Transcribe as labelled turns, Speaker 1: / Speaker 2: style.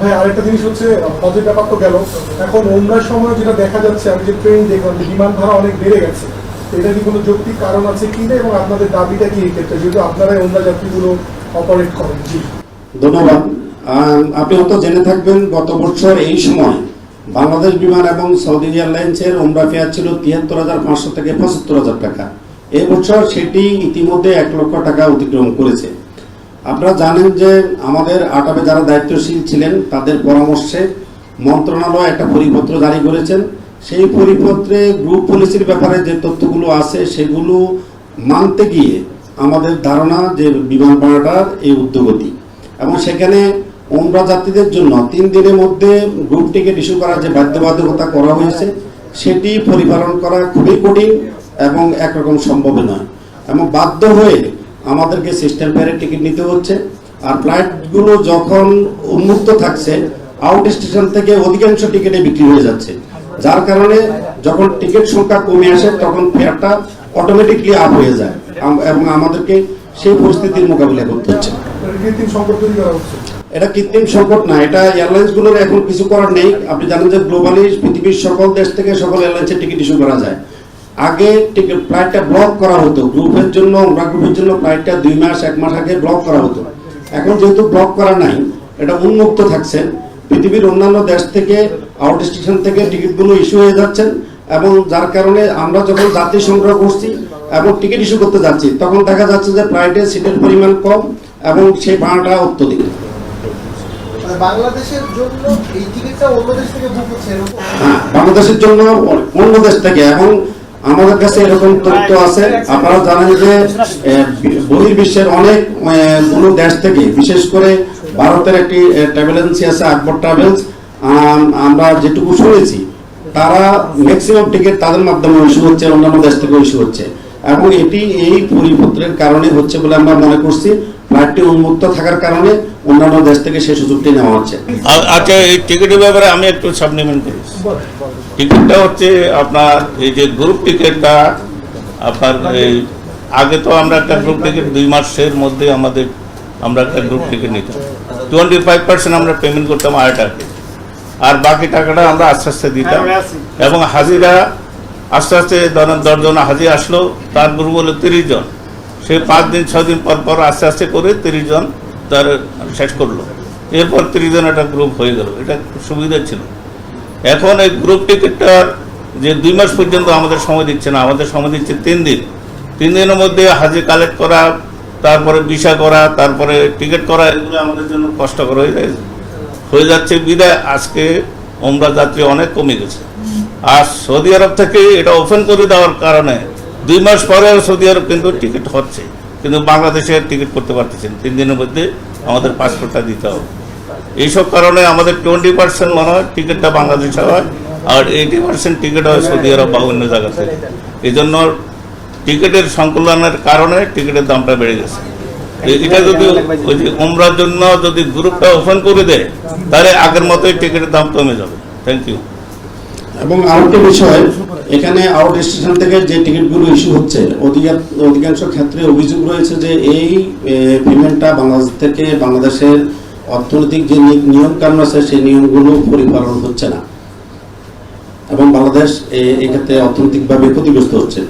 Speaker 1: ভাই, আরেকটা জিনিস হচ্ছে হজের ব্যাপার তো গেল। এখন ওমরার সময় যেটা দেখা যাচ্ছে, আমি যে ট্রেন দেখলাম বিমান ভাড়া অনেক বেড়ে গেছে, এটা কি কোনো যৌক্তিক কারণ আছে কি না, এবং আপনাদের দাবিটা কি এই ক্ষেত্রে? যেহেতু আপনারাই ওমরা যাত্রীগুলো অপারেট করেন, জি।
Speaker 2: ধন্যবাদ। আপনি হয়তো জেনে থাকবেন, গত বছর এই সময় বাংলাদেশ বিমান এবং সৌদি এয়ারলাইন্সের ওমরা ফেয়ার ছিল তিয়াত্তর হাজার পাঁচশো থেকে পঁচাত্তর হাজার টাকা। এই বছর সেটি ইতিমধ্যে এক লক্ষ টাকা অতিক্রম করেছে। আপনারা জানেন যে আমাদের আটাবে যারা দায়িত্বশীল ছিলেন, তাদের পরামর্শে মন্ত্রণালয় একটা পরিপত্র জারি করেছেন। সেই পরিপত্রে গ্রুপ পলিসির ব্যাপারে যে তথ্যগুলো আছে, সেগুলো মানতে গিয়ে আমাদের ধারণা যে বিমান ভাড়াটার এই উদ্যোগতি এবং সেখানে ওমরা যাত্রীদের জন্য তিন দিনের মধ্যে গ্রুপ টিকিট ইস্যু করার যে বাধ্যবাধকতা করা হয়েছে, সেটি পরিপালন করা খুবই কঠিন এবং একরকম সম্ভব নয়। এবং বাধ্য হয়ে আমাদেরকে সিস্টেম ফেয়ারের টিকিট নিতে হচ্ছে। আর ফ্লাইটগুলো যখন উন্মুক্ত থাকছে আউট স্টেশন থেকে অধিকাংশ টিকিটে বিক্রি হয়ে যাচ্ছে। যার কারণে যখন টিকিট সংখ্যা কমে আসে তখন ফেয়ারটা অটোমেটিকলি আপ হয়ে যায়। এবং আমাদেরকে সেই পরিস্থিতির মোকাবিলা করতে হচ্ছে। এটা কৃত্রিম সংকট না এটা এয়ারলাইন্সগুলোর এখন কিছু করার নেই। আপনি জানেন যে গ্লোবালি পৃথিবীর সকল দেশ থেকে সকল এয়ারলাইন্সের টিকিট ইস্যু করা যায়। আগে ফ্লাইটটা ব্লক করা হতো। গ্রুপের জন্য আমরা গ্রুপের জন্য ফ্লাইটটা দুই মাস এক মাস আগে ব্লক করা হতো। এখন যেহেতু ব্লক করা নাই এটা উন্মুক্ত থাকছে। পৃথিবীর অন্যান্য দেশ থেকে আউট স্টেশন থেকে টিকিটগুলো ইস্যু হয়ে যাচ্ছেন এবং যার কারণে আমরা যখন যাত্রী সংগ্রহ করছি এবং টিকিট ইস্যু করতে যাচ্ছি তখন দেখা যাচ্ছে যে ফ্লাইটে সিটের পরিমাণ কম এবং সেই ভাড়াটা অত্যধিক।
Speaker 3: মানে বাংলাদেশের জন্য এই টিকিটটা অন্য দেশ থেকে বুক হচ্ছে
Speaker 2: হ্যাঁ, বাংলাদেশের জন্য অন্য দেশ থেকে। এবং আমাদের কাছে এরকম তথ্য আছে। আপনারা জানেন যে বহির্বিশ্বের অনেকগুলো দেশ থেকে বিশেষ করে ভারতের একটি ট্রাভেল এজেন্সি আছে আকবর ট্রাভেলস আমরা যেটুকু শুনেছি তারা ম্যাক্সিমাম টিকিট তাদের মাধ্যমে ইস্যু হচ্ছে অন্যান্য দেশ থেকে ইস্যু হচ্ছে। এবং এটি এই পরিপত্রের কারণে হচ্ছে বলে আমরা মনে করছি ফ্লাইটটি উন্মুক্ত থাকার কারণে অন্যান্য দেশ থেকে সেই সুযোগটি নেওয়া হচ্ছে।
Speaker 4: আচ্ছা এই টিকিটের ব্যাপারে আমি একটু সাবলিমেন্ট করি। টিকিটটা হচ্ছে আপনার এই যে গ্রুপ টিকিটটা আপনার এই আগে তো আমরা একটা গ্রুপ টিকিট দুই মাসের মধ্যে আমাদের আমরা একটা গ্রুপ টিকিট নিতাম। টোয়েন্টি ফাইভ পার্সেন্ট আমরা পেমেন্ট করতাম আড়াই টাকা আর বাকি টাকাটা আমরা আস্তে আস্তে দিতাম। এবং হাজিরা আস্তে আস্তে ধরেন দশজন হাজির আসলো তার গ্রুপ হলো তিরিশ জন সে পাঁচ দিন ছয় দিন পর পর আস্তে আস্তে করে তিরিশ জন তার শেষ করল। এরপর তিরিশ জন একটা গ্রুপ হয়ে গেল। এটা সুবিধা ছিল। এখন এই গ্রুপ টিকিটটার যে দুই মাস পর্যন্ত আমাদের সময় দিচ্ছে না, আমাদের সময় দিচ্ছে তিন দিন। তিন দিনের মধ্যে হাজি কালেক্ট করা, তারপরে ভিসা করা, তারপরে টিকিট করা, এগুলো আমাদের জন্য কষ্টকর হয়ে যায়। হয়ে যাচ্ছে বিদায়। আজকে ওমরা যাত্রী অনেক কমে গেছে। আর সৌদি আরব থেকে এটা ওপেন করে দেওয়ার কারণে দুই মাস পরে সৌদি আরব কিন্তু টিকিট হচ্ছে। কিন্তু বাংলাদেশে টিকিট করতে পারতেছেন তিন দিনের মধ্যে আমাদের পাসপোর্টটা দিতে হবে। এইসব কারণে আমাদের টোয়েন্টি পার্সেন্ট মনে হয় টিকিটটা বাংলাদেশে হয়, আর এইটি পার্সেন্ট টিকিট হয় সৌদি আরব বা অন্য জায়গা থেকে এই জন্য টিকিটের সংকলনের কারণে টিকিটের দামটা বেড়ে গেছে। এটা যদি ওই যে উমরার জন্য যদি গ্রুপটা ওপেন করে দেয়, তাহলে আগের মতোই টিকিটের দাম কমে যাবে। থ্যাংক ইউ
Speaker 2: এবং আরেকটি বিষয়, এখানে আউট স্টেশন থেকে যে টিকিটগুলো ইস্যু হচ্ছে অধিকা- অধিকাংশ ক্ষেত্রে অভিযোগ রয়েছে যে এই পেমেন্টটা বাংলাদেশ থেকে বাংলাদেশের অর্থনৈতিক যে নিয়ম কানুন আছে, সেই নিয়মগুলো পরিপালন হচ্ছে না। এবং বাংলাদেশ এক্ষেত্রে অর্থনৈতিকভাবে ক্ষতিগ্রস্ত হচ্ছে।